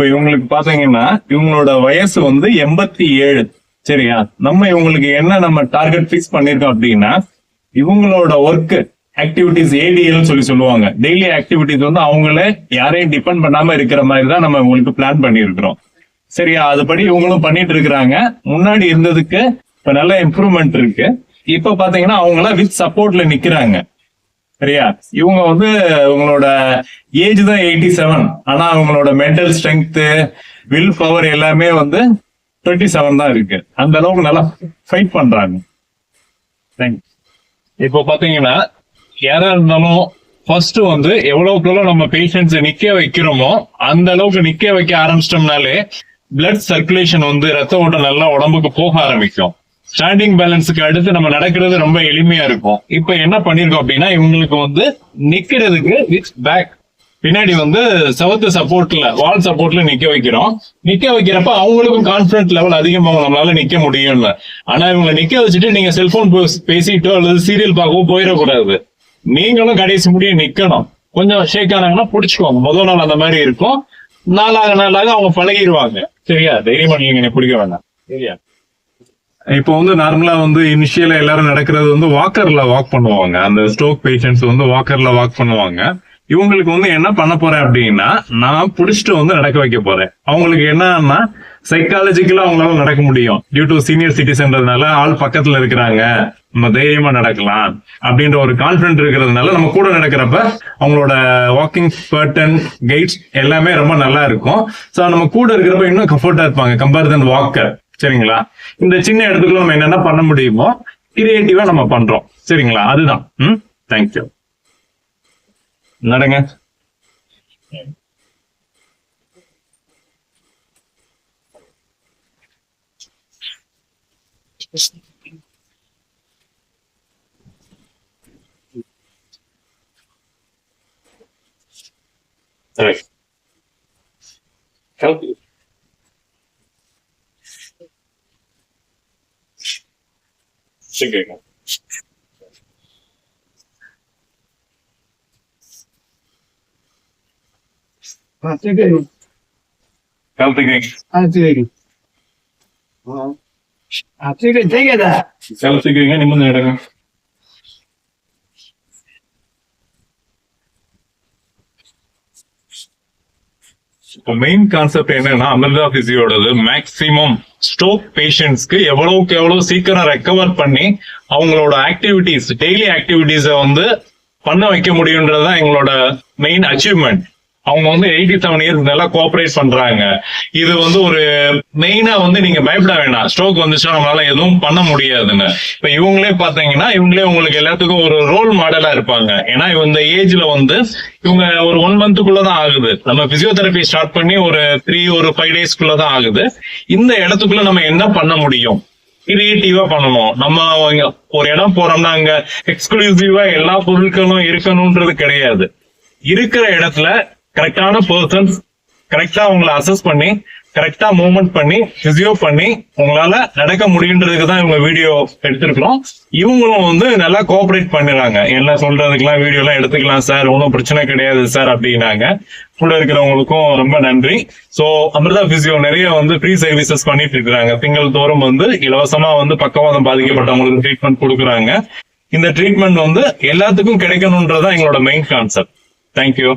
இப்ப இவங்களுக்கு பாத்தீங்கன்னா இவங்களோட வயசு வந்து எண்பத்தி ஏழு. சரியா? நம்ம இவங்களுக்கு என்ன நம்ம டார்கெட் பிக்ஸ் பண்ணிருக்கோம் அப்படின்னா இவங்களோட ஒர்க் ஆக்டிவிட்டிஸ் ஏடிஎல் சொல்லி சொல்லுவாங்க. டெய்லி ஆக்டிவிட்டிஸ் வந்து அவங்களே யாரையும் டிபெண்ட் பண்ணாம இருக்கிற மாதிரி தான் நம்ம உங்களுக்கு பிளான் பண்ணியிருக்கிறோம் சரியா? அதுபடி இவங்களும் பண்ணிட்டு இருக்கிறாங்க. முன்னாடி இருந்ததுக்கு இப்ப நல்ல இம்ப்ரூவ்மெண்ட் இருக்கு. இப்ப பாத்தீங்கன்னா அவங்கள வித் சப்போர்ட்ல நிக்கிறாங்க. சரியா? இவங்க வந்து உங்களோட ஏஜ் தான் எயிட்டி செவன் ஆனா அவங்களோட மென்டல் ஸ்ட்ரென்த் வில் பவர் எல்லாமே வந்து டுவெண்ட்டி செவன் தான் இருக்கு. அந்த அளவுக்கு நல்லா ஃபைட் பண்றாங்க. தேங்க்ஸ் இப்போ பாத்தீங்கன்னா யாரா இருந்தாலும் ஃபர்ஸ்ட் வந்து எவ்வளவுக்குள்ள நம்ம பேஷண்ட்ஸ் நிக்க வைக்கிறோமோ அந்த அளவுக்கு நிக்க வைக்க ஆரம்பிச்சிட்டோம்னாலே பிளட் சர்க்குலேஷன் வந்து ரத்த ஓட்டம் நல்லா உடம்புக்கு போக ஆரம்பிக்கும். ஸ்டாண்டிங் பேலன்ஸுக்கு அடுத்து நம்ம நடக்கிறது ரொம்ப எளிமையா இருக்கும். இப்ப என்ன பண்ணிருக்கோம் அப்படின்னா இவங்களுக்கு வந்து நிக்கிறதுக்கு வித் பேக் பின்னாடி வந்து செவத்து சப்போர்ட்ல வால் சப்போர்ட்ல நிக்க வைக்கிறோம். நிக்க வைக்கிறப்ப அவங்களுக்கும் கான்பிடன்ட் லெவல் அதிகமாக நம்மளால நிக்க முடியும்னு. ஆனா இவங்க நிக்க வச்சுட்டு நீங்க செல்போன் பேசிட்டோ அல்லது சீரியல் பார்க்கவோ போயிடக்கூடாது. நீங்களும் கடைசி முடிய நிக்கணும். கொஞ்சம் ஷேக் ஆனாங்கன்னா பிடிச்சிக்கோங்க. முதல் நாள் அந்த மாதிரி இருக்கும். நாளாக நாளாக அவங்க பழகிடுவாங்க சரியா? தைரியமா நீங்க என்னை பிடிக்க வேண்டாம் சரியா? இப்போ வந்து நார்மலா வந்து இனிஷியலா எல்லாரும் நடக்கிறது வந்து வாக்கர்ல வாக் பண்ணுவாங்க. அந்த ஸ்ட்ரோக் பேஷண்ட்ஸ் வந்து வாக்கர்ல வாக் பண்ணுவாங்க. இவங்களுக்கு வந்து என்ன பண்ண போறேன் அப்படின்னா நான் புடிச்சிட்டு வந்து நடக்க வைக்க போறேன். அவங்களுக்கு என்னன்னா சைக்காலஜிக்கலா அவங்களால நடக்க முடியும். டியூ டு சீனியர் சிட்டிசன்றதுனால ஆள் பக்கத்துல இருக்கிறாங்க. நம்ம தைரியமா நடக்கலாம். அப்படின்ற ஒரு கான்பிடன்ட் இருக்கிறதுனால நம்ம கூட நடக்கிறப்ப அவங்களோட வாக்கிங் பர்டன் கைட்ஸ் எல்லாமே ரொம்ப நல்லா இருக்கும். சோ நம்ம கூட இருக்கிறப்ப இன்னும் கம்ஃபர்டா இருப்பாங்க. கம்பேர் தன் வாக்கர் சரிங்களா? இந்த சின்ன இடத்துக்குள்ள நம்ம என்னென்ன பண்ண முடியுமோ கிரியேட்டிவா நம்ம பண்றோம். சரிங்களா? அதுதான். ம்? தேங்க்யூ நடங்க Right. Help you. Na. கலத்துக்கிறீங்க நிமிர்ந்து நடங்க மெயின் கான்செப்ட் என்னன்னா அமிர்தா பிசியோடது மேக்சிமம் ஸ்ட்ரோக் பேஷண்ட்ஸ்க்கு எவ்வளவுக்கு எவ்வளவு சீக்கிரம் ரெக்கவர் பண்ணி அவங்களோட ஆக்டிவிட்டிஸ் டெய்லி ஆக்டிவிட்டிஸை வந்து பண்ண வைக்க முடியுன்றதுதான் எங்களோட மெயின் அச்சீவ்மெண்ட் அவங்க வந்து எயிட்டி செவன் இயர்ஸ் நல்லா கோஆபரேட் பண்றாங்க. இது வந்து ஒரு மெயினா வந்து நீங்க பயப்பட வேண்டாம். ஸ்ட்ரோக் வந்துச்சுன்னா நம்மளால எதுவும் பண்ண முடியாதுன்னு இப்ப இவங்களே பாத்தீங்கன்னா இவங்களே உங்களுக்கு எல்லாத்துக்கும் ஒரு ரோல் மாடலா இருப்பாங்க. ஏன்னா இந்த ஏஜ்ல வந்து இவங்க ஒரு ஒன் மந்த்துக்குள்ளதான் ஆகுது. நம்ம பிசியோதெரபி ஸ்டார்ட் பண்ணி ஒரு த்ரீ ஒரு ஃபைவ் டேஸ்க்குள்ளதான் ஆகுது. இந்த இடத்துக்குள்ள நம்ம என்ன பண்ண முடியும்? கிரியேட்டிவா பண்ணணும். நம்ம ஒரு இடம் போறோம்னா அங்க எக்ஸ்க்ளூசிவா எல்லா பொருட்களும் இருக்கணும்ன்றது கிடையாது. இருக்கிற இடத்துல கரெக்டான பர்சன்ஸ் கரெக்டா உங்களை அசஸ் பண்ணி கரெக்டா மூவ்மெண்ட் பண்ணி பிசியோ பண்ணி உங்களால நடக்க முடியுன்றதுக்கு தான் இவங்க வீடியோ எடுத்திருக்கிறோம். இவங்களும் வந்து நல்லா கோஆபரேட் பண்ணிடுறாங்க என்ன சொல்றதுக்கெல்லாம் வீடியோ எல்லாம் எடுத்துக்கலாம் சார் ஒன்றும் பிரச்சனை கிடையாது சார் அப்படின்னாங்க. கூட இருக்கிறவங்களுக்கும் ரொம்ப நன்றி. சோ அமிர்தா பிசியோ நிறைய வந்து ஃப்ரீ சர்வீசஸ் பண்ணிட்டு இருக்காங்க திங்கள் தோறும் வந்து இலவசமா வந்து பக்கவாதம் பாதிக்கப்பட்டவங்களுக்கு ட்ரீட்மெண்ட் கொடுக்குறாங்க. இந்த ட்ரீட்மெண்ட் வந்து எல்லாத்துக்கும் கிடைக்கணும்ன்றதுதான் எங்களோட மெயின் கான்செப்ட் தேங்க்யூ